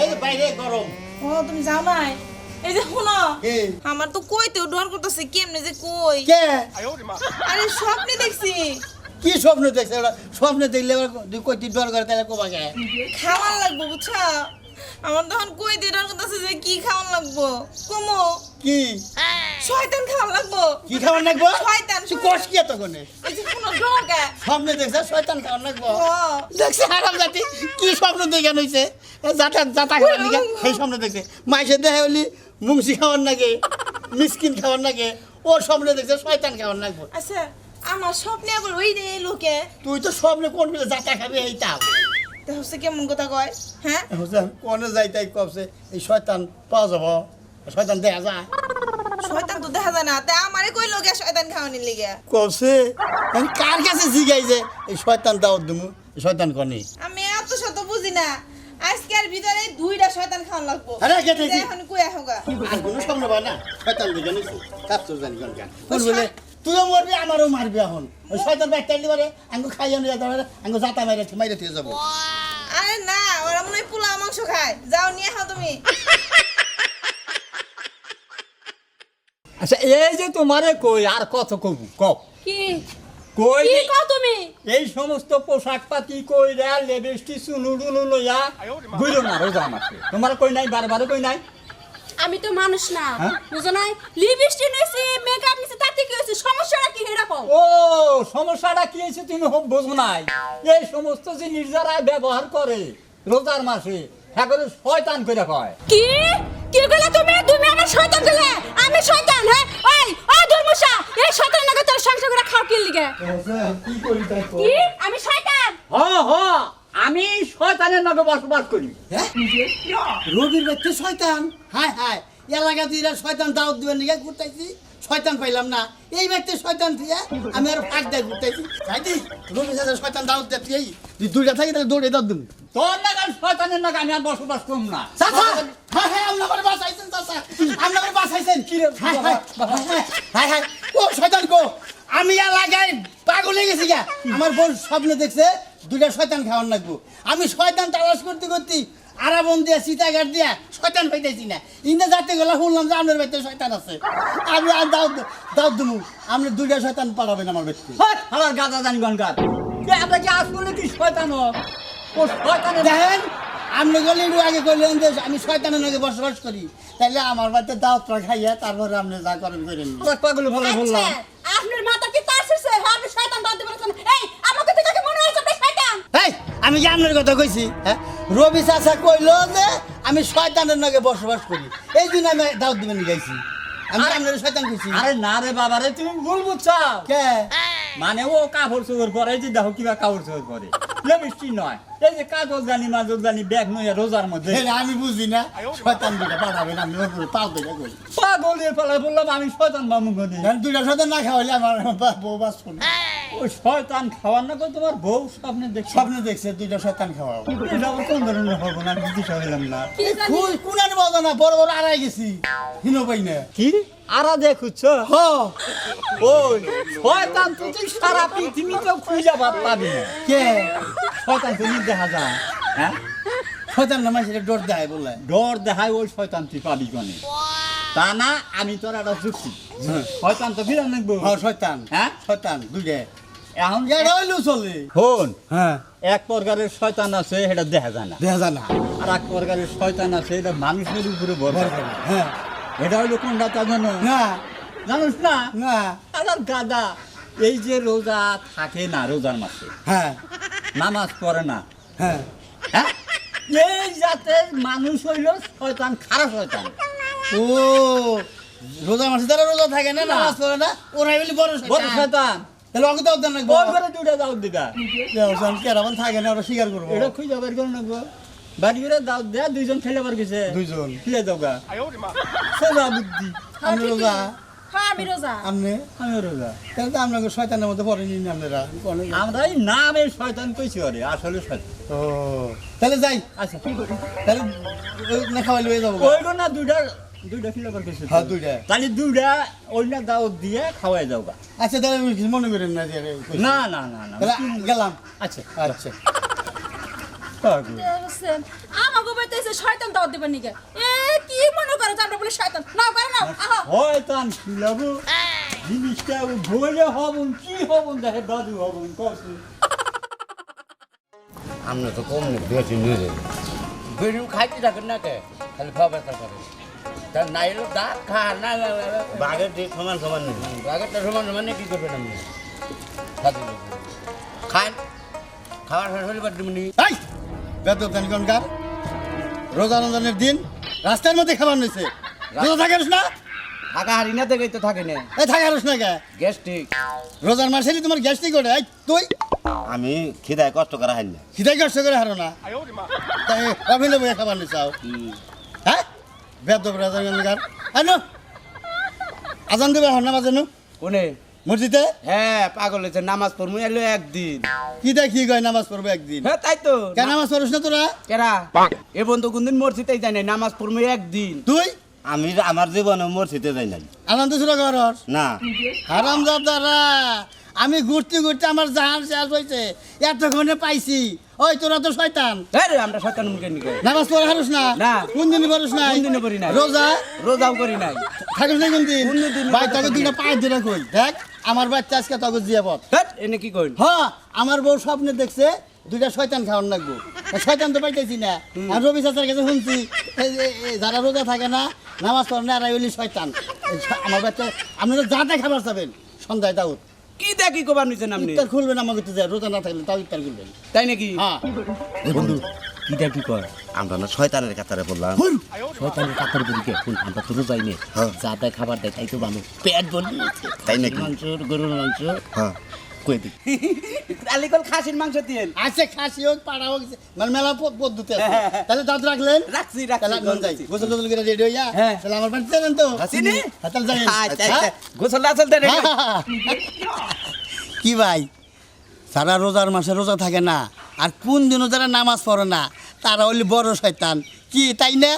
এই যে বাইরে গরম। ও তুমি যাও নাই? এই যে শুনো আমার তো কইতেও ডর করতেছে কেমনে যে কই? কে? আরে স্বপ্নে দেখছি। কি স্বপ্ন দেখছে? ওরা স্বপ্ন দেখলে দুই কইটি ডর করে তাহলে কোবা গে খাওয়ান লাগবো বুঝছ? আমার তখন কইতে ডর করতেছে যে কি খাওয়ান লাগবো? কমো। কি? শয়তান খাওয়ান লাগবো। কি খাবার লাগবো? শয়তান, তুই কষ কি এত কোনে এই যে শুনো ডরকা স্বপ্ন শয়তান খাবার লাগবো? দেখছে হারাম জাতি কি স্বপ্ন দেখে নইছে জাতা জাতা সেই স্বপ্ন দেখছে। মাইসে দেখে হলি মুংসি খাবার নাকি মিসকিন খাবার নাকি ও স্বপ্ন দেখছে শয়তান খাবার লাগবো। আচ্ছা আমার স্বপ্নে আবার ওই রে লোকে। তুই তো স্বপ্নে কোন বেলা জাতা খাবি এই তাও তা হচ্ছে কেমন কথা কয়? হ্যাঁ? কোনে যাই তাই কবছে এই শয়তান পাওয়া যাব। শয়তান দেখা যায়। শয়তান তো দেখা যায় না। তা আমারে কই লোকে শয়তান খাওয়ানির লিগে। কবছে আমি কার কাছে জিগাই যে এই শয়তান দাওয়াত দিমু? এই শয়তান কনি? আমি এত শত বুঝি না। আজকের ভিতরে দুইটা শয়তান খাওয়ান লাগবো। আরে, কে থেকে? এখন কই হোগা আর কোনো স্বপ্ন পায় না। শয়তান দেখে নিছি। কাজ তো জানি কোন বলে তুইও মরবি আমারও মারবি এখন। ওই শয়তান ব্যাগটা দিবারে আঙ্গু খাইয়া নিয়ে পারে আঙ্গু জাতা মাইরে মাইরে দিয়ে যাব। আরে না ওরা মনে হয় পোলা মাংস খায়। যাও নিয়ে খাও তুমি। আচ্ছা এই যে তোমারে কই আর কত কব কব কি? কই কি কও তুমি? এই সমস্ত পোশাক পাতি কইরা লেবেস্টি সুনুডুনু লইয়া গুইলো না রোজা মাসে তোমার কই নাই বারবার কই নাই? আমি তো মানুষ না হ্যাঁ? বুঝো নাই? লিপস্টিক নিছি মেকআপ নিছি তাতে কি হয়েছে? সমস্যাটা কি এরকম? ও সমস্যাটা কি হয়েছে তুমি হোক বোঝো নাই। এই সমস্ত জিনিস যারা ব্যবহার করে রোজার মাসে হ্যাঁ করে শয়তান করে কয় কি? কি কইলা তুমি তুমি আমার শয়তান দিলে। আমি শয়তান হ্যাঁ? ওই ওই ধর্মশা এই শয়তান নাকি তোর সংসার করে খাও কি লিগে কি? করি তাই কি আমি শয়তান? হ হ আমি শয়তানের নামে বসবাস করি। হ্যাঁ? রবির ব্যক্তি শয়তান। হায় হায় এলাকা তুই শয়তান দাওয়াত দিবেন নিয়ে ঘুরতেছি শয়তান পাইলাম না। এই ব্যক্তি শয়তান দিয়ে আমি আর ফাঁক দিয়ে ঘুরতেছি যাইতি রবি সাথে শয়তান দাওয়াত দিয়ে তুই দুইটা থাকি তাহলে দৌড়ে দাও দিন তোর নাগাল শয়তানের নাগাল আমি আর বসবাস করব না। চাচা! হ্যাঁ হ্যাঁ আপনার করে বাঁচাইছেন চাচা। আপনার করে বাঁচাইছেন। কি রে হায় হায় হায় হায় ও শয়তান কো আমি এলাকায় পাগল হয়ে গেছি গা। আমার বোন স্বপ্নে দেখছে দুইটা শয়তান খাওয়ার লাগবো। আমি শয়তান তালাশ করতে করতে আরাবন দিয়া সীতাঘাট দিয়া শয়তান পাইতেছি না। ইন্দা যাতে গেলে শুনলাম যে আপনার বাড়িতে শয়তান আছে। আমি আর দাও দাও দুমু আপনি দুইটা শয়তান পাঠাবেন আমার ব্যক্তি হালার গাদা জানি গনকার কে আমরা কি আসলে কি শয়তান দেখেন আপনি গেলে আগে করলেন যে আমি শয়তানের নাকি বসবাস করি। তাহলে আমার বাড়িতে দাওয়াতটা খাইয়া তারপরে আপনি যা করেন। করেন পাগল ভালো বললাম। আচ্ছা, আপনার মাথা কি তার শেষে হ্যাঁ আপনি শয়তান দাঁতে বলেছেন এই আমাকে থেকে কি মনে হয়েছে আপনি শয়তান? এই আমি কি আপনার কথা কইছি হ্যাঁ রবি চাচা কইলো যে আমি শয়তানের নাকি বসবাস করি। এই জন্য আমি দাওয়াত দিবেন গাইছি। আমি আপনার শয়তান কইছি। আরে না রে বাবা রে তুমি ভুল বুঝছাও। কে? মানে ও কাপড় চোপড় পরে এই যে দেখো কিবা কাপড় চোপড় পরে। মিষ্টি নয় এই যে কাগজ জানি মাজল জানি ব্যাগ নয় রোজার মধ্যে আমি বুঝি না শয়তান দুটা পাঠাবেন আমি ওর উপরে পাও দেখে কই পাগলের ফলে বললাম আমি শয়তান গনি কারণ দুইটা শয়তান না খাওয়াইলে আমার বউ বাঁচবো না ও শয়তান খাওয়ার না তোমার বউ স্বপ্নে দেখছি স্বপ্নে দেখছে দুইটা শয়তান খাওয়াবো এটা কোন ধরনের হব না দিশা হইলাম না কুই কুনার বাজা না বড় বড় আড়াই গেছি হিনো পাই না কি আরা দেখুচ্ছ হ ওই শয়তান তুই সারা পৃথিবীতেও খুঁজে পাবি না কে শয়তান তুমি দেখা যায়। হ্যাঁ? শয়তান না মাসে ডর দেয় বলে। ডর দেখায় ওই শয়তান তুই পাবি কনে? তা না আমি তোর একটা যুক্তি। শয়তান তো ফিরে নেব হ শয়তান। হ্যাঁ? শয়তান দুইটা এখন এটা হইলেও চলে। হন হ্যাঁ। এক প্রকারের শয়তান আছে সেটা দেখা যায় না। দেখা যায় না। আর এক প্রকারের শয়তান আছে এটা মানুষের উপরে ভর ভর করে। করে। হ্যাঁ। এটা হইল কোনটা তা জানো? না। জানিস না? না। আবার গাদা এই যে রোজা থাকে না রোজার মাসে। হ্যাঁ। নামাজ পড়ে না। হ্যাঁ। হ্যাঁ? এই জাতের মানুষ হইল শয়তান খারাপ শয়তান। ও রোজা মাসে তারা রোজা থাকে না নামাজ পড়ে না? ওরাই বলি বড় বড় শয়তান। শয়তান তাহলে ওকে তো দেন বল করে দুটা দাও দিবা কেরামান থাকে না ওরা স্বীকার করব। এটা খুঁজে বের করে নেব বাড়ি করে দাও দেয়া দুইজন খেলে বার গেছে। দুইজন। খেলে দাও গা। সোজা বুদ্ধি। আপনি রোজা। আমি রোজা। আপনি? আমি রোজা। তাহলে তো আপনাকে শয়তানের মধ্যে পড়েনি আপনারা? আমরা এই নামে শয়তান কইছি আরে আসলে শয়তান। ও। তাহলে যাই। আচ্ছা তাহলে না খাওয়াই লয়ে যাব। ওই না দুইটা দুইটা হ্যাঁ দুইটা। তাহলে দুইটা ওই না দাও দিয়ে খাওয়াই দাও আচ্ছা তাহলে কিছু মনে করেন না যে না না না না। গেলাম। আচ্ছা। আচ্ছা। আমাকে বলতেছে শয়তান দাওয়াত দিবেন নিকে এ কি মনে করে যে আমরা বলে শয়তান। না করে না। আহা। শয়তান খিলাবো। জিনিসটা বলে হবন কি হবন দেখে দাদু হবন কত আমরা তো কম নেই বেশি নিয়ে যাই বেশি খাইতে থাকেন না কে? খালি খাওয়া করে। তার লোক দা খা না বাঘের ঠিক সমান সমান নেই। বাঘেরটা সমান সমান নেই কি করবেন আপনি? খান। খাওয়ার শেষ হলে রোজা রমজানের দিন রাস্তার মধ্যে খাবার নিছে। রোজা থাকিস না? থাকা হারি না দেখেই তো থাকে না। এই থাকিস না কে? গ্যাস ঠিক রোজার মাসেরই তোমার গ্যাসটি করে এই তুই? আমি খিদায় কষ্ট করা হয় না। খিদাই কষ্ট করে হারো না। তাই অভিনয় বইয়া খাবার নিছাও হ্যাঁ? বেদ রাজার কানকার আনো আজান দেবে হর নামাজ জানো কোনে? মসজিদে? হ্যাঁ পাগল হয়েছে নামাজ পড়মু এলো একদিন। কি দেখ কি কয় নামাজ পড়বে একদিন? হ্যাঁ তাই তো। কেন নামাজ পড়িস না তোরা? কেরা? এ বন্ধু কোনদিন মসজিদেই যায় নাই নামাজ পড়মু একদিন। তুই? আমি আমার জীবনে মসজিদে যাই নাই। আনন্দ শুরু কর না। হারাম দাদারা আমি ঘুরতে ঘুরতে আমার জাহান শেষ হয়েছে এতক্ষণে পাইছি। ওই তোরা তো শয়তান। হ্যাঁ রে আমরা শয়তান মুখে নিকে নামাজ পড়া হারুস না? না। কোন দিনই পড়ুস না কোনদিনই পড়ি নাই। রোজা? রোজাও করি নাই। থাকিস না কোন দিন? কোনদিন ভাই তোকে দুইটা পায়ের দিনে কই? দেখ আমার বাচ্চা আজকে তোকে জিয়া পথ হ্যাঁ এনে কি কইন? হ্যাঁ আমার বউ স্বপ্নে দেখছে দুইটা শয়তান খাওয়ান লাগবো। তা শয়তান তো পাইতেছি না। আর রবি চাচার কাছে শুনছি এই যে- এই যারা রোজা থাকে না নামাজ পড়ে না এরা হইলি শয়তান। আমার বাচ্চা আপনারা যাতে খাবার চাবেন সন্ধ্যায় তাও কি দেখি কবার নিছেন আপনি? ইফতার খুলবেন আমাকে তো যায় রোজা না থাকলে তাও ইফতার খুলবেন তাই নাকি? হ্যাঁ। বন্ধু কি দেখি কর আমরা না শয়তানের কাতারে বললাম। শয়তানের কাতার বলি কে? কোন আমরা তো রোজাই নে যা খাবার দেয় তাই তো পেট বলি তাই নাকি? মাংস গরুর মাংস। হ্যাঁ। কই দি আলিকল খাসির মাংস দিয়েন আছে খাসি হোক পাড়া হোক মানে মেলা পদ্ধতি আছে। তাহলে দাঁত রাখলেন? রাখছি রাখছি গোসল টোসল করে রেডি হইয়া। তাহলে আমার বাড়িতে যাবেন তো? চিনি? তাহলে যাবেন গোসল আসল দে কি ভাই? সারা রোজার মাসে রোজা থাকে না। আর কোন দিনও যারা নামাজ পড়ে না তারা হইলে বড় শয়তান। কি তাই না?